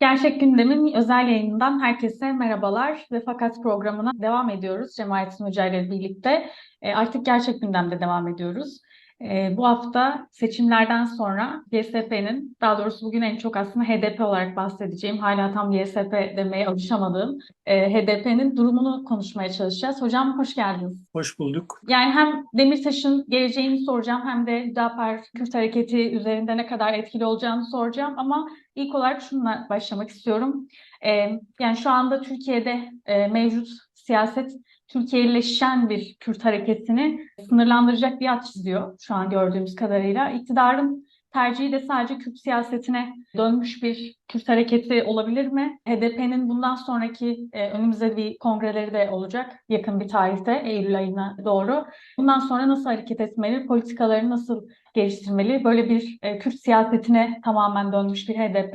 Gerçek Gündem'in özel yayınından herkese merhabalar ve Fakat programına devam ediyoruz Cemalettin Hoca ile birlikte. E, artık Gerçek Gündem'de devam ediyoruz. E, bu hafta seçimlerden sonra GSP'nin, daha doğrusu bugün en çok aslında HDP olarak bahsedeceğim, hala tam GSP demeye alışamadığım e, HDP'nin durumunu konuşmaya çalışacağız. Hocam hoş geldiniz. Hoş bulduk. Yani hem Demirtaş'ın geleceğini soracağım hem de Hüdapar Kürt Hareketi üzerinde ne kadar etkili olacağını soracağım ama ilk olarak şununla başlamak istiyorum. Ee, yani şu anda Türkiye'de e, mevcut siyaset Türkiye'leşen bir Kürt hareketini sınırlandıracak bir hat çiziyor şu an gördüğümüz kadarıyla. İktidarın tercihi de sadece Kürt siyasetine dönmüş bir Kürt hareketi olabilir mi? HDP'nin bundan sonraki e, önümüzde bir kongreleri de olacak yakın bir tarihte Eylül ayına doğru. Bundan sonra nasıl hareket etmeli, politikalarını nasıl geliştirmeli? Böyle bir e, Kürt siyasetine tamamen dönmüş bir HDP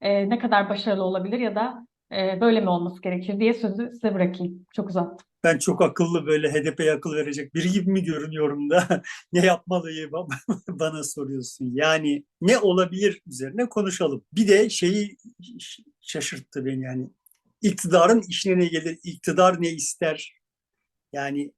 e, ne kadar başarılı olabilir ya da e, böyle mi olması gerekir diye sözü size bırakayım. Çok uzattım. Ben çok akıllı böyle HDP'ye akıl verecek biri gibi mi görünüyorum da ne yapmalıyım bana soruyorsun. Yani ne olabilir üzerine konuşalım. Bir de şeyi şaşırttı beni yani iktidarın işine ne gelir, iktidar ne ister? Yani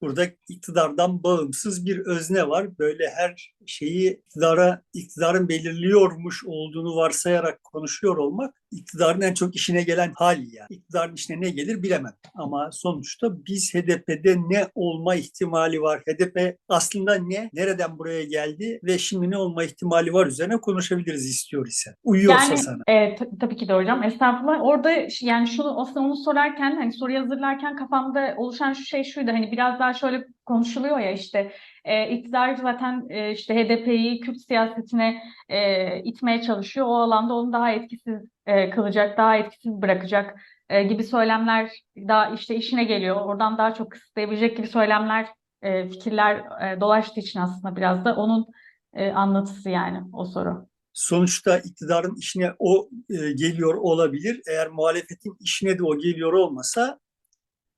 burada iktidardan bağımsız bir özne var. Böyle her şeyi iktidara, iktidarın belirliyormuş olduğunu varsayarak konuşuyor olmak iktidarın en çok işine gelen hali ya. İktidarın işine ne gelir bilemem. Ama sonuçta biz HDP'de ne olma ihtimali var? HDP aslında ne? Nereden buraya geldi? Ve şimdi ne olma ihtimali var üzerine konuşabiliriz istiyor ise. Uyuyorsa yani, sana. E, tabii ki de hocam. Estağfurullah. Orada yani şunu aslında onu sorarken hani soruyu hazırlarken kafamda oluşan şu şey şuydu. Hani biraz daha şöyle konuşuluyor ya işte e, iktidar zaten e, işte HDP'yi Kürt siyasetine e, itmeye çalışıyor. O alanda onu daha etkisiz e, kılacak, daha etkisiz bırakacak e, gibi söylemler daha işte işine geliyor. Oradan daha çok kısıtlayabilecek gibi söylemler, e, fikirler e, dolaştığı için aslında biraz da onun e, anlatısı yani o soru. Sonuçta iktidarın işine o e, geliyor olabilir. Eğer muhalefetin işine de o geliyor olmasa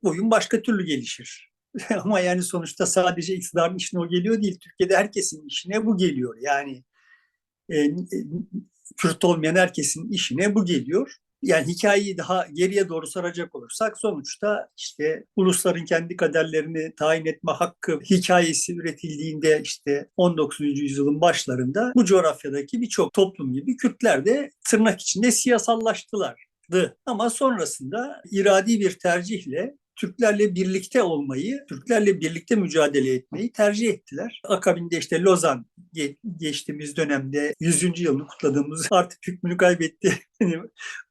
oyun başka türlü gelişir. Ama yani sonuçta sadece iktidarın işine o geliyor değil. Türkiye'de herkesin işine bu geliyor. Yani e, e, Kürt olmayan herkesin işine bu geliyor. Yani hikayeyi daha geriye doğru saracak olursak sonuçta işte ulusların kendi kaderlerini tayin etme hakkı hikayesi üretildiğinde işte 19. yüzyılın başlarında bu coğrafyadaki birçok toplum gibi Kürtler de tırnak içinde siyasallaştılardı. Ama sonrasında iradi bir tercihle Türklerle birlikte olmayı, Türklerle birlikte mücadele etmeyi tercih ettiler. Akabinde işte Lozan geçtiğimiz dönemde 100. yılını kutladığımız artık hükmünü kaybetti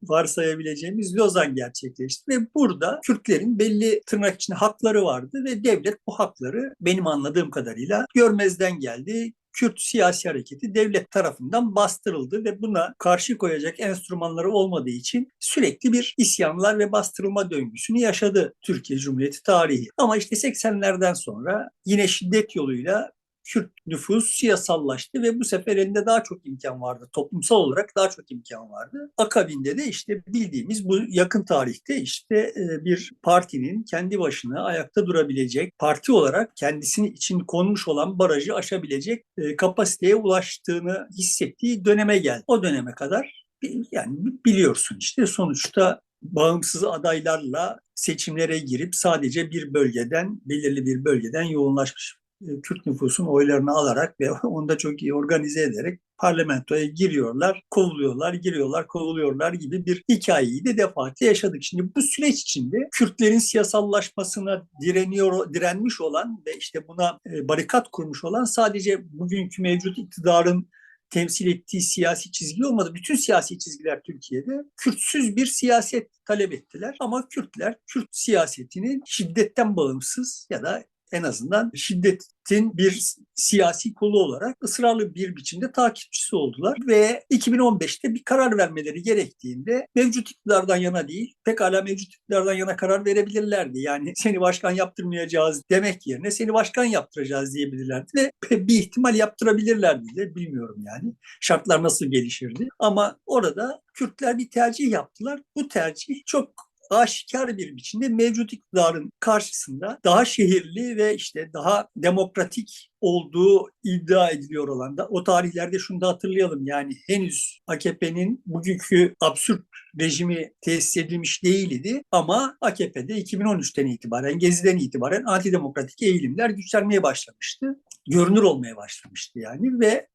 varsayabileceğimiz Lozan gerçekleşti. Ve burada Kürtlerin belli tırnak içinde hakları vardı ve devlet bu hakları benim anladığım kadarıyla görmezden geldi. Kürt siyasi hareketi devlet tarafından bastırıldı ve buna karşı koyacak enstrümanları olmadığı için sürekli bir isyanlar ve bastırılma döngüsünü yaşadı Türkiye Cumhuriyeti tarihi. Ama işte 80'lerden sonra yine şiddet yoluyla Kürt nüfus siyasallaştı ve bu sefer elinde daha çok imkan vardı. Toplumsal olarak daha çok imkan vardı. Akabinde de işte bildiğimiz bu yakın tarihte işte e, bir partinin kendi başına ayakta durabilecek, parti olarak kendisini için konmuş olan barajı aşabilecek e, kapasiteye ulaştığını hissettiği döneme geldi. O döneme kadar yani biliyorsun işte sonuçta bağımsız adaylarla seçimlere girip sadece bir bölgeden, belirli bir bölgeden yoğunlaşmış Kürt nüfusun oylarını alarak ve onu da çok iyi organize ederek parlamentoya giriyorlar, kovuluyorlar, giriyorlar, kovuluyorlar gibi bir hikayeyi de defaatle yaşadık. Şimdi bu süreç içinde Kürtlerin siyasallaşmasına direniyor, direnmiş olan ve işte buna e, barikat kurmuş olan sadece bugünkü mevcut iktidarın temsil ettiği siyasi çizgi olmadı. Bütün siyasi çizgiler Türkiye'de Kürtsüz bir siyaset talep ettiler. Ama Kürtler Kürt siyasetini şiddetten bağımsız ya da en azından şiddetin bir siyasi kolu olarak ısrarlı bir biçimde takipçisi oldular ve 2015'te bir karar vermeleri gerektiğinde mevcut iktidardan yana değil, pekala mevcut iktidardan yana karar verebilirlerdi. Yani seni başkan yaptırmayacağız demek yerine seni başkan yaptıracağız diyebilirlerdi ve bir ihtimal yaptırabilirlerdi de bilmiyorum yani. Şartlar nasıl gelişirdi ama orada Kürtler bir tercih yaptılar. Bu tercih çok aşikar bir biçimde mevcut iktidarın karşısında daha şehirli ve işte daha demokratik olduğu iddia ediliyor olan da o tarihlerde şunu da hatırlayalım yani henüz AKP'nin bugünkü absürt rejimi tesis edilmiş değildi ama AKP'de 2013'ten itibaren Gezi'den itibaren antidemokratik eğilimler güçlenmeye başlamıştı. Görünür olmaya başlamıştı yani ve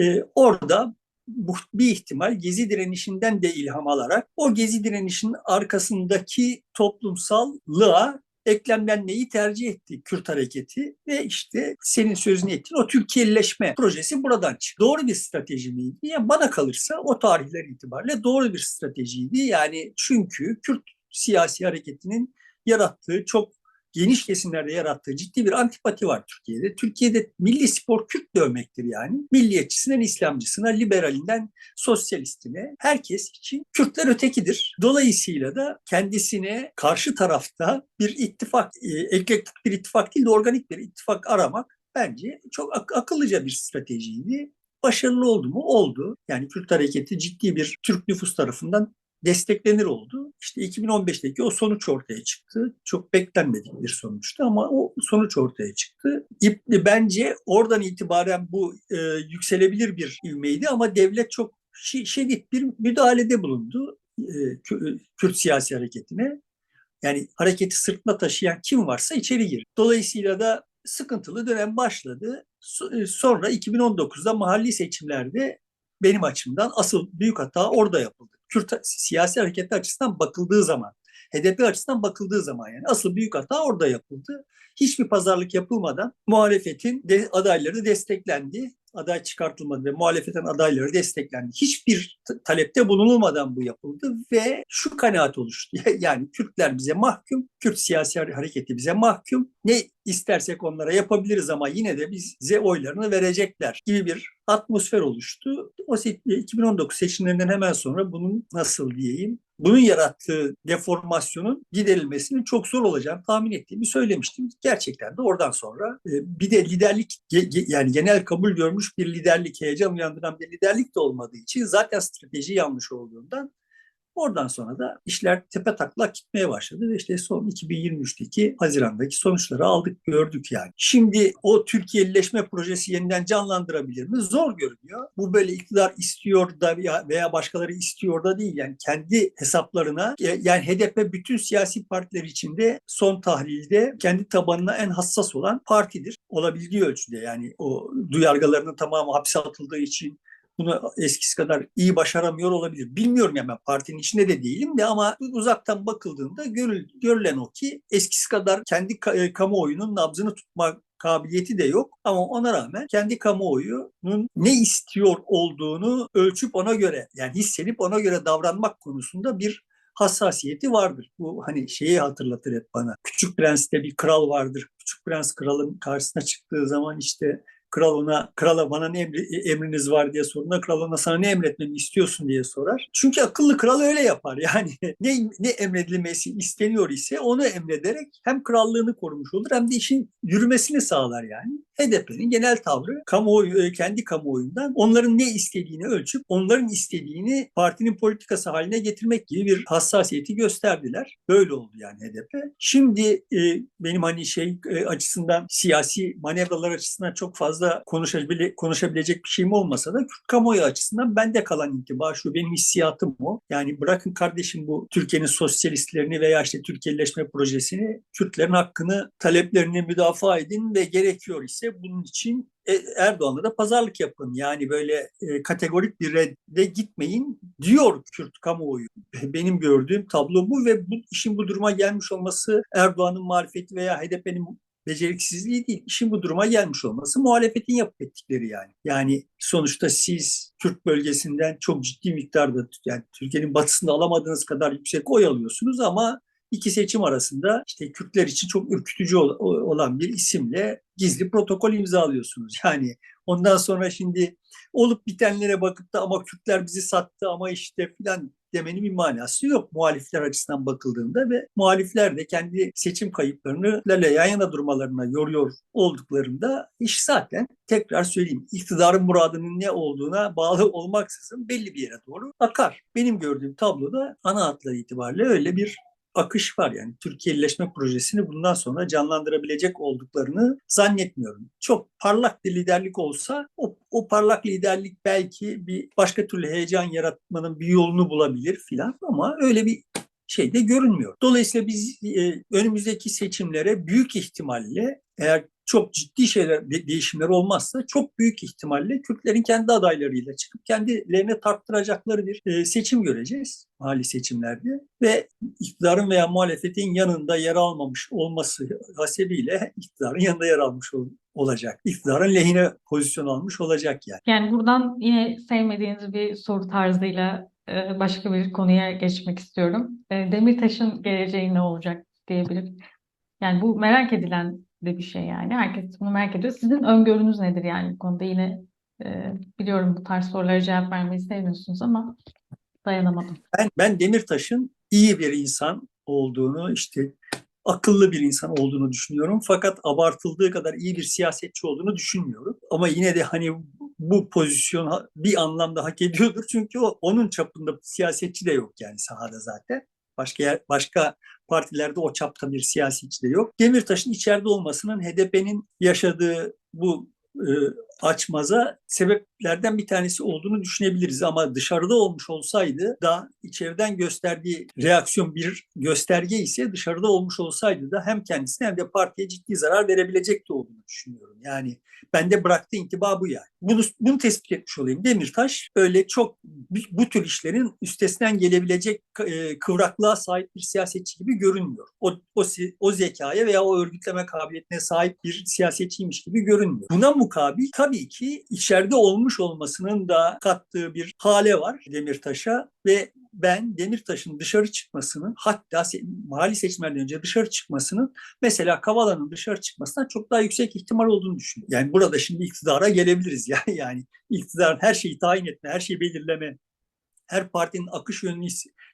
e, orada bir ihtimal Gezi direnişinden de ilham alarak o Gezi direnişinin arkasındaki toplumsallığa eklemlenmeyi tercih etti Kürt hareketi ve işte senin sözünü ettiğin o Türkiye'leşme projesi buradan çıktı. Doğru bir strateji miydi? Yani bana kalırsa o tarihler itibariyle doğru bir stratejiydi. Yani çünkü Kürt siyasi hareketinin yarattığı çok geniş kesimlerde yarattığı ciddi bir antipati var Türkiye'de. Türkiye'de milli spor Kürt dövmektir yani. Milliyetçisinden İslamcısına, liberalinden sosyalistine herkes için Kürtler ötekidir. Dolayısıyla da kendisine karşı tarafta bir ittifak, e, eklektik bir ittifak değil de organik bir ittifak aramak bence çok ak- akıllıca bir stratejiydi. Başarılı oldu mu? Oldu. Yani Kürt hareketi ciddi bir Türk nüfus tarafından desteklenir oldu. İşte 2015'teki o sonuç ortaya çıktı. Çok beklenmedik bir sonuçtu ama o sonuç ortaya çıktı. İp- Bence oradan itibaren bu e, yükselebilir bir ivmeydi ama devlet çok şi- şiddet bir müdahalede bulundu e, Kü- Kürt siyasi hareketine. Yani hareketi sırtına taşıyan kim varsa içeri gir. Dolayısıyla da sıkıntılı dönem başladı. E, Sonra 2019'da mahalli seçimlerde benim açımdan asıl büyük hata orada yapıldı. Kürt siyasi hareketi açısından bakıldığı zaman, HDP açısından bakıldığı zaman yani asıl büyük hata orada yapıldı. Hiçbir pazarlık yapılmadan muhalefetin de, adayları desteklendi. Aday çıkartılmadı ve muhalefetin adayları desteklendi. Hiçbir talepte bulunulmadan bu yapıldı ve şu kanaat oluştu. Yani Kürtler bize mahkum, Kürt siyasi hareketi bize mahkum. Ne istersek onlara yapabiliriz ama yine de bize oylarını verecekler gibi bir atmosfer oluştu. O se- 2019 seçimlerinden hemen sonra bunun nasıl diyeyim, bunun yarattığı deformasyonun giderilmesinin çok zor olacağını tahmin ettiğimi söylemiştim. Gerçekten de oradan sonra e, bir de liderlik yani genel kabul görmüş bir liderlik, heyecan uyandıran bir liderlik de olmadığı için zaten strateji yanlış olduğundan Oradan sonra da işler tepe taklak gitmeye başladı ve işte son 2023'teki Haziran'daki sonuçları aldık gördük yani. Şimdi o Türkiye'lileşme projesi yeniden canlandırabilir mi? Zor görünüyor. Bu böyle iktidar istiyor da veya- başkaları istiyor da değil yani kendi hesaplarına e, yani HDP bütün siyasi partiler içinde son tahlilde kendi tabanına en hassas olan partidir. Olabildiği ölçüde yani o duyargalarının tamamı hapse atıldığı için bunu eskisi kadar iyi başaramıyor olabilir. Bilmiyorum yani ben partinin içinde de değilim de ama uzaktan bakıldığında görül, görülen o ki eskisi kadar kendi e, kamuoyunun nabzını tutma kabiliyeti de yok ama ona rağmen kendi kamuoyunun ne istiyor olduğunu ölçüp ona göre yani hissedip ona göre davranmak konusunda bir hassasiyeti vardır. Bu hani şeyi hatırlatır hep bana. Küçük Prens'te bir kral vardır. Küçük Prens kralın karşısına çıktığı zaman işte Kral ona, krala bana ne emri, emriniz var diye sorduğunda kral ona sana ne emretmemi istiyorsun diye sorar. Çünkü akıllı kral öyle yapar. Yani ne, ne emredilmesi isteniyor ise onu emrederek hem krallığını korumuş olur hem de işin yürümesini sağlar yani. HDP'nin genel tavrı kamuoyu, e, kendi kamuoyundan onların ne istediğini ölçüp onların istediğini partinin politikası haline getirmek gibi bir hassasiyeti gösterdiler. Böyle oldu yani HDP. Şimdi e, benim hani şey e, açısından siyasi manevralar açısından çok fazla konuşabile, konuşabilecek bir şeyim olmasa da Kürt kamuoyu açısından bende kalan intiba şu benim hissiyatım o. Yani bırakın kardeşim bu Türkiye'nin sosyalistlerini veya işte Türkiye'leşme projesini Kürtlerin hakkını, taleplerini müdafaa edin ve gerekiyor ise bunun için e, Erdoğan'la da pazarlık yapın. Yani böyle e, kategorik bir redde gitmeyin diyor Kürt kamuoyu. Benim gördüğüm tablo bu ve bu işin bu duruma gelmiş olması Erdoğan'ın marifeti veya HDP'nin beceriksizliği değil. İşin bu duruma gelmiş olması muhalefetin yapıp ettikleri yani. Yani sonuçta siz Kürt bölgesinden çok ciddi miktarda yani Türkiye'nin batısında alamadığınız kadar yüksek oy alıyorsunuz ama iki seçim arasında işte Kürtler için çok ürkütücü olan bir isimle gizli protokol imzalıyorsunuz. Yani ondan sonra şimdi olup bitenlere bakıp da ama Kürtler bizi sattı ama işte filan demenin bir manası yok muhalifler açısından bakıldığında ve muhalifler de kendi seçim kayıplarını lale yan yana durmalarına yoruyor olduklarında iş zaten tekrar söyleyeyim iktidarın muradının ne olduğuna bağlı olmaksızın belli bir yere doğru akar. Benim gördüğüm tabloda ana hatları itibariyle öyle bir akış var. Yani Türkiye'leşme projesini bundan sonra canlandırabilecek olduklarını zannetmiyorum. Çok parlak bir liderlik olsa o, o parlak liderlik belki bir başka türlü heyecan yaratmanın bir yolunu bulabilir filan ama öyle bir şey de görünmüyor. Dolayısıyla biz e, önümüzdeki seçimlere büyük ihtimalle eğer çok ciddi şeyler de- değişimler olmazsa çok büyük ihtimalle Kürtlerin kendi adaylarıyla çıkıp kendilerine tarttıracakları bir e, seçim göreceğiz mahalli seçimlerde ve iktidarın veya muhalefetin yanında yer almamış olması hasebiyle iktidarın yanında yer almış ol- olacak. İktidarın lehine pozisyon almış olacak yani. Yani buradan yine sevmediğiniz bir soru tarzıyla e, başka bir konuya geçmek istiyorum. E, Demirtaş'ın geleceği ne olacak diyebilirim. Yani bu merak edilen de bir şey yani. Herkes bunu merak ediyor. Sizin öngörünüz nedir yani bu konuda? Yine e, biliyorum bu tarz sorulara cevap vermeyi sevmiyorsunuz ama dayanamadım. Ben, ben Demirtaş'ın iyi bir insan olduğunu, işte akıllı bir insan olduğunu düşünüyorum. Fakat abartıldığı kadar iyi bir siyasetçi olduğunu düşünmüyorum. Ama yine de hani bu pozisyon bir anlamda hak ediyordur. Çünkü o onun çapında siyasetçi de yok yani sahada zaten. Başka yer, başka partilerde o çapta bir siyasetçi de yok. Demirtaş'ın içeride olmasının HDP'nin yaşadığı bu e, açmaza sebeplerden bir tanesi olduğunu düşünebiliriz. Ama dışarıda olmuş olsaydı da içeriden gösterdiği reaksiyon bir gösterge ise dışarıda olmuş olsaydı da hem kendisine hem de partiye ciddi zarar verebilecek de olduğunu düşünüyorum. Yani bende bıraktığı intiba bu yani. Bunu, bunu tespit etmiş olayım. Demirtaş öyle çok bu, tür işlerin üstesinden gelebilecek e, kıvraklığa sahip bir siyasetçi gibi görünmüyor. O, o, o zekaya veya o örgütleme kabiliyetine sahip bir siyasetçiymiş gibi görünmüyor. Buna mukabil tabii ki içeride olmuş olmasının da kattığı bir hale var Demirtaş'a ve ben Demirtaş'ın dışarı çıkmasının hatta mahalli seçimlerden önce dışarı çıkmasının mesela Kavala'nın dışarı çıkmasından çok daha yüksek ihtimal olduğunu düşünüyorum. Yani burada şimdi iktidara gelebiliriz ya yani iktidarın her şeyi tayin etme, her şeyi belirleme, her partinin akış yönünü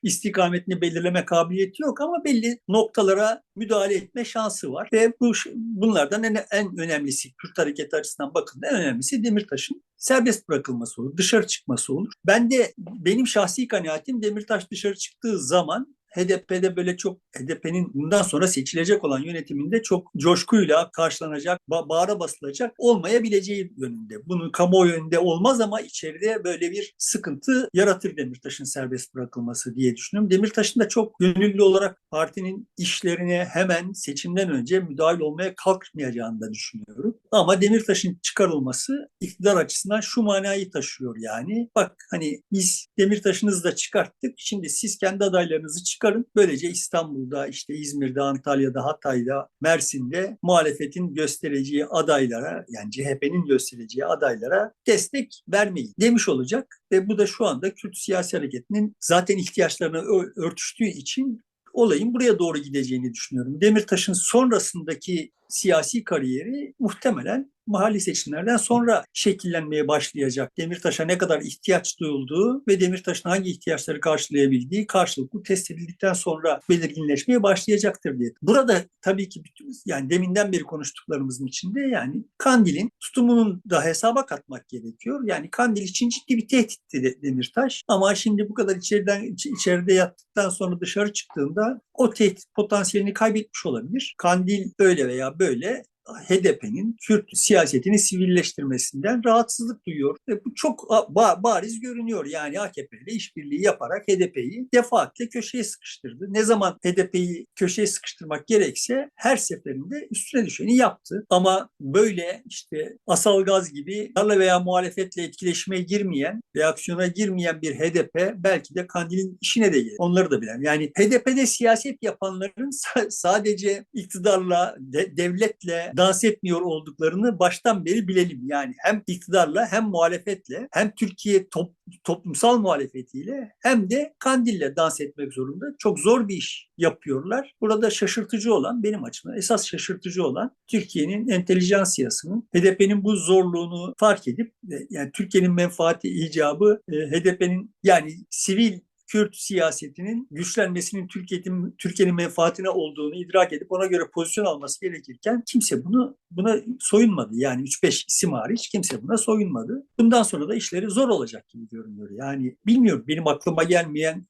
istikametini belirleme kabiliyeti yok ama belli noktalara müdahale etme şansı var. Ve bu bunlardan en, en önemlisi Kürt hareketi açısından bakıldığında en önemlisi Demirtaş'ın serbest bırakılması olur, dışarı çıkması olur. Ben de benim şahsi kanaatim Demirtaş dışarı çıktığı zaman HDP'de böyle çok HDP'nin bundan sonra seçilecek olan yönetiminde çok coşkuyla karşılanacak, ba- bağıra basılacak olmayabileceği yönünde. Bunun kamuoyu yönünde olmaz ama içeride böyle bir sıkıntı yaratır Demirtaş'ın serbest bırakılması diye düşünüyorum. Demirtaş'ın da çok gönüllü olarak partinin işlerine hemen seçimden önce müdahil olmaya kalkmayacağını da düşünüyorum. Ama Demirtaş'ın çıkarılması iktidar açısından şu manayı taşıyor yani. Bak hani biz Demirtaş'ınızı da çıkarttık. Şimdi siz kendi adaylarınızı çıkarın. Böylece İstanbul'da, işte İzmir'de, Antalya'da, Hatay'da, Mersin'de muhalefetin göstereceği adaylara yani CHP'nin göstereceği adaylara destek vermeyin demiş olacak. Ve bu da şu anda Kürt siyasi hareketinin zaten ihtiyaçlarına örtüştüğü için olayın buraya doğru gideceğini düşünüyorum. Demirtaş'ın sonrasındaki siyasi kariyeri muhtemelen mahalli seçimlerden sonra şekillenmeye başlayacak. Demirtaş'a ne kadar ihtiyaç duyulduğu ve Demirtaş'ın hangi ihtiyaçları karşılayabildiği karşılıklı test edildikten sonra belirginleşmeye başlayacaktır diye. Burada tabii ki bütün, yani deminden beri konuştuklarımızın içinde yani Kandil'in tutumunun da hesaba katmak gerekiyor. Yani Kandil için ciddi bir tehditti de Demirtaş. Ama şimdi bu kadar içeriden iç- içeride yattıktan sonra dışarı çıktığında o tehdit potansiyelini kaybetmiş olabilir. Kandil böyle veya böyle HDP'nin Kürt siyasetini sivilleştirmesinden rahatsızlık duyuyor. Ve bu çok ba- bariz görünüyor. Yani AKP ile işbirliği yaparak HDP'yi defaatle köşeye sıkıştırdı. Ne zaman HDP'yi köşeye sıkıştırmak gerekse her seferinde üstüne düşeni yaptı. Ama böyle işte asal gaz gibi darla veya muhalefetle etkileşime girmeyen, reaksiyona girmeyen bir HDP belki de Kandil'in işine de gelir. Onları da bilen. Yani HDP'de siyaset yapanların sa- sadece iktidarla, de- devletle dans etmiyor olduklarını baştan beri bilelim. Yani hem iktidarla hem muhalefetle hem Türkiye top, toplumsal muhalefetiyle hem de Kandil'le dans etmek zorunda. Çok zor bir iş yapıyorlar. Burada şaşırtıcı olan benim açımdan esas şaşırtıcı olan Türkiye'nin entelijansiyasının HDP'nin bu zorluğunu fark edip e, yani Türkiye'nin menfaati icabı e, HDP'nin yani sivil Kürt siyasetinin güçlenmesinin Türkiye'nin Türkiye'nin menfaatine olduğunu idrak edip ona göre pozisyon alması gerekirken kimse bunu buna soyunmadı. Yani 3-5 isim hariç kimse buna soyunmadı. Bundan sonra da işleri zor olacak gibi görünüyor. Yani bilmiyorum benim aklıma gelmeyen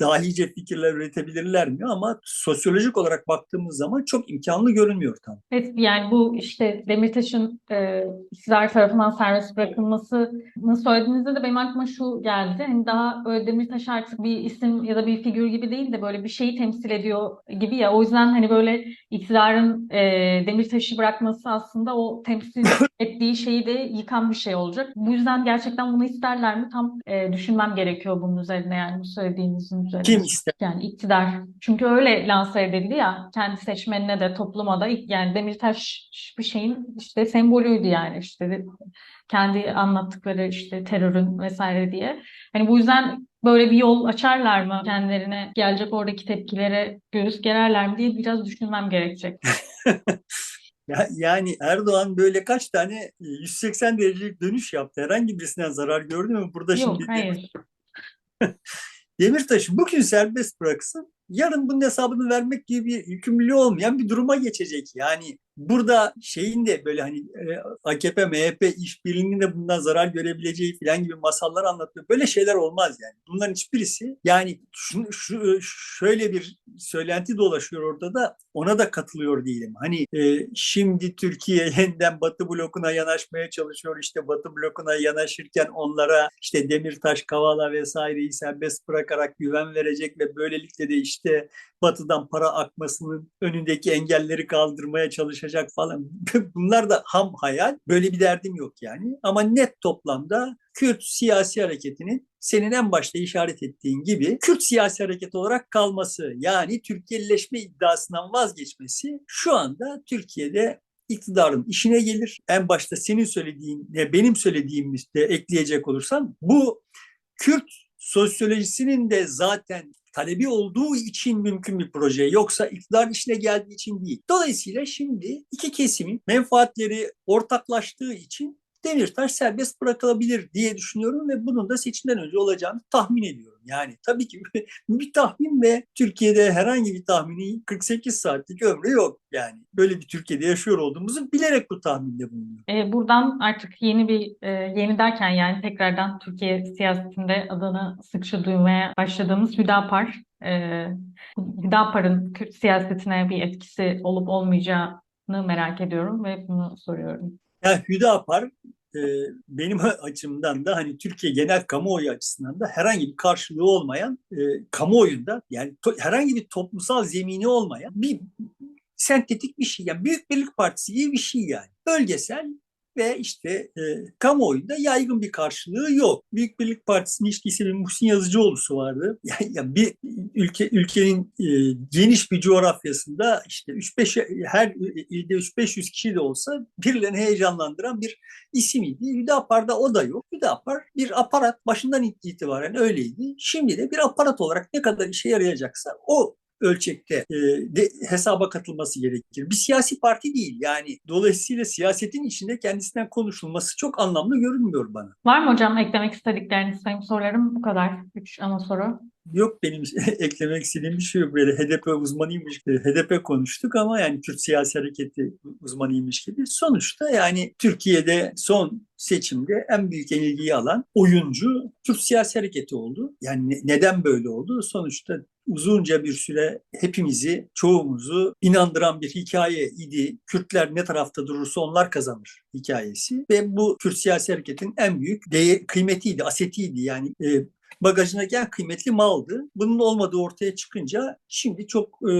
dahice fikirler üretebilirler mi? Ama sosyolojik olarak baktığımız zaman çok imkanlı görünmüyor tam. Evet, yani bu işte Demirtaş'ın e, iktidar tarafından serbest bırakılmasını söylediğinizde de benim aklıma şu geldi. Hani daha böyle Demirtaş artık bir isim ya da bir figür gibi değil de böyle bir şeyi temsil ediyor gibi ya. O yüzden hani böyle iktidarın e, Demirtaş'ı bırakması aslında o temsil ettiği şeyi de yıkan bir şey olacak. Bu yüzden gerçekten bunu isterler mi? Tam e, düşünmem gerekiyor bunun üzerine yani bu söylediğinizin üzerine. Kim ister? Yani iktidar. Çünkü öyle lanse edildi ya kendi seçmenine de topluma da yani Demirtaş bir şeyin işte sembolüydü yani işte kendi anlattıkları işte terörün vesaire diye. Hani bu yüzden böyle bir yol açarlar mı kendilerine gelecek oradaki tepkilere göğüs gererler mi diye biraz düşünmem gerekecek. Ya- Yani Erdoğan böyle kaç tane e, 180 derecelik dönüş yaptı. Herhangi birisinden zarar gördü mü? Burada Yok şimdi hayır. Demirtaş'ı bugün serbest bıraksın, yarın bunun hesabını vermek gibi bir yükümlülüğü olmayan bir duruma geçecek. Yani burada şeyin de böyle hani e, AKP, MHP işbirliğinin de bundan zarar görebileceği falan gibi masallar anlatıyor. Böyle şeyler olmaz yani. Bunların hiçbirisi yani şu, şu, şöyle bir söylenti dolaşıyor orada da ona da katılıyor değilim. Hani e, şimdi Türkiye yeniden Batı blokuna yanaşmaya çalışıyor. İşte Batı blokuna yanaşırken onlara işte Demirtaş, Kavala vesaireyi serbest bırakarak güven verecek ve böylelikle de işte Batı'dan para akmasının önündeki engelleri kaldırmaya çalışacak falan. Bunlar da ham hayal. Böyle bir derdim yok yani. Ama net toplamda Kürt siyasi hareketinin senin en başta işaret ettiğin gibi Kürt siyasi hareket olarak kalması yani Türkiye'lileşme iddiasından vazgeçmesi şu anda Türkiye'de iktidarın işine gelir. En başta senin söylediğin ve benim söylediğimi de ekleyecek olursam bu Kürt sosyolojisinin de zaten talebi olduğu için mümkün bir proje. Yoksa iktidar işine geldiği için değil. Dolayısıyla şimdi iki kesimin menfaatleri ortaklaştığı için Demirtaş serbest bırakılabilir diye düşünüyorum ve bunun da seçimden önce olacağını tahmin ediyorum. Yani tabii ki bir tahmin ve Türkiye'de herhangi bir tahmini 48 saatlik ömrü yok. Yani böyle bir Türkiye'de yaşıyor olduğumuzu bilerek bu tahminde bulunuyorum. E, buradan artık yeni bir e, yeni derken yani tekrardan Türkiye siyasetinde adını sıkça duymaya başladığımız Hüdapar. E, Hüdapar'ın Kürt siyasetine bir etkisi olup olmayacağını merak ediyorum ve bunu soruyorum. Yani Hüdapar e, benim açımdan da hani Türkiye genel kamuoyu açısından da herhangi bir karşılığı olmayan e, kamuoyunda yani herhangi bir toplumsal zemini olmayan bir sentetik bir şey. Yani Büyük Birlik Partisi gibi bir şey yani. Bölgesel ve işte e, kamuoyunda yaygın bir karşılığı yok. Büyük Birlik Partisi'nin değilse bir Muhsin Yazıcıoğlu'su vardı. Yani, yani bir ülke ülkenin e, geniş bir coğrafyasında işte 3-5 her ilde 3-500 kişi de olsa birilerini heyecanlandıran bir isimiydi. Hüdapar'da o da yok. Hüdapar bir aparat başından itibaren öyleydi. Şimdi de bir aparat olarak ne kadar işe yarayacaksa o ölçekte e, de, hesaba katılması gerekir. Bir siyasi parti değil yani. Dolayısıyla siyasetin içinde kendisinden konuşulması çok anlamlı görünmüyor bana. Var mı hocam eklemek istedikleriniz? Benim sorularım bu kadar. Üç ana soru. Yok benim eklemek istediğim bir şey yok. Böyle HDP uzmanıymış gibi HDP konuştuk ama yani Kürt siyasi hareketi uzmanıymış gibi. Sonuçta yani Türkiye'de son seçimde en büyük yenilgiyi alan oyuncu Kürt siyasi hareketi oldu. Yani ne- neden böyle oldu? Sonuçta uzunca bir süre hepimizi, çoğumuzu inandıran bir hikaye idi. Kürtler ne tarafta durursa onlar kazanır hikayesi. Ve bu Kürt siyasi hareketin en büyük değer, kıymetiydi, asetiydi. Yani e, bagajındaki en kıymetli maldı. Bunun olmadığı ortaya çıkınca şimdi çok e,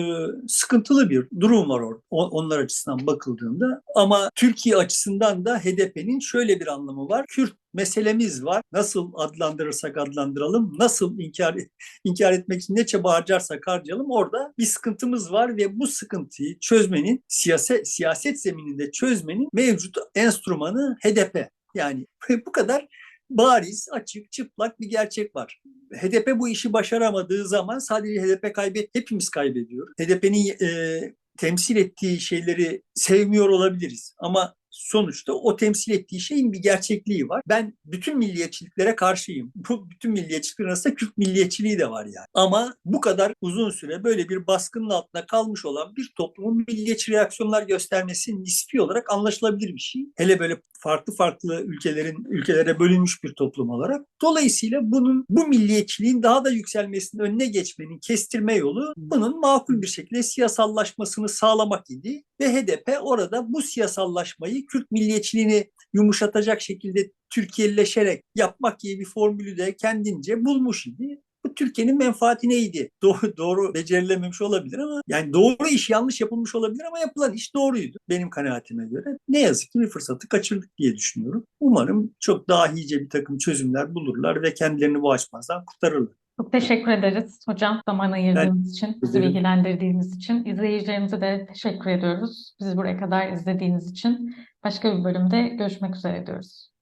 sıkıntılı bir durum var orada onlar açısından bakıldığında. Ama Türkiye açısından da HDP'nin şöyle bir anlamı var. Kürt meselemiz var. Nasıl adlandırırsak adlandıralım, nasıl inkar inkar etmek için ne çaba harcarsak harcayalım orada bir sıkıntımız var ve bu sıkıntıyı çözmenin siyaset siyaset zemininde çözmenin mevcut enstrümanı HDP. Yani bu kadar bariz, açık, çıplak bir gerçek var. HDP bu işi başaramadığı zaman sadece HDP kaybet, hepimiz kaybediyoruz. HDP'nin e, temsil ettiği şeyleri sevmiyor olabiliriz ama sonuçta o temsil ettiği şeyin bir gerçekliği var. Ben bütün milliyetçiliklere karşıyım. Bu bütün milliyetçilikler arasında Kürt milliyetçiliği de var yani. Ama bu kadar uzun süre böyle bir baskının altında kalmış olan bir toplumun milliyetçi reaksiyonlar göstermesi nispi olarak anlaşılabilir bir şey. Hele böyle farklı farklı ülkelerin ülkelere bölünmüş bir toplum olarak. Dolayısıyla bunun bu milliyetçiliğin daha da yükselmesinin önüne geçmenin kestirme yolu bunun makul bir şekilde siyasallaşmasını sağlamak idi ve HDP orada bu siyasallaşmayı Kürt milliyetçiliğini yumuşatacak şekilde Türkiye'leşerek yapmak gibi bir formülü de kendince bulmuş idi. Bu Türkiye'nin menfaatine Doğru, doğru becerilememiş olabilir ama yani doğru iş yanlış yapılmış olabilir ama yapılan iş doğruydu benim kanaatime göre. Ne yazık ki bir fırsatı kaçırdık diye düşünüyorum. Umarım çok dahice bir takım çözümler bulurlar ve kendilerini bu açmazdan kurtarırlar. Çok teşekkür ederiz hocam zaman ayırdığınız için, bizi bilgilendirdiğiniz için. İzleyicilerimize de teşekkür ediyoruz. Bizi buraya kadar izlediğiniz için. Başka bir bölümde görüşmek üzere diyoruz.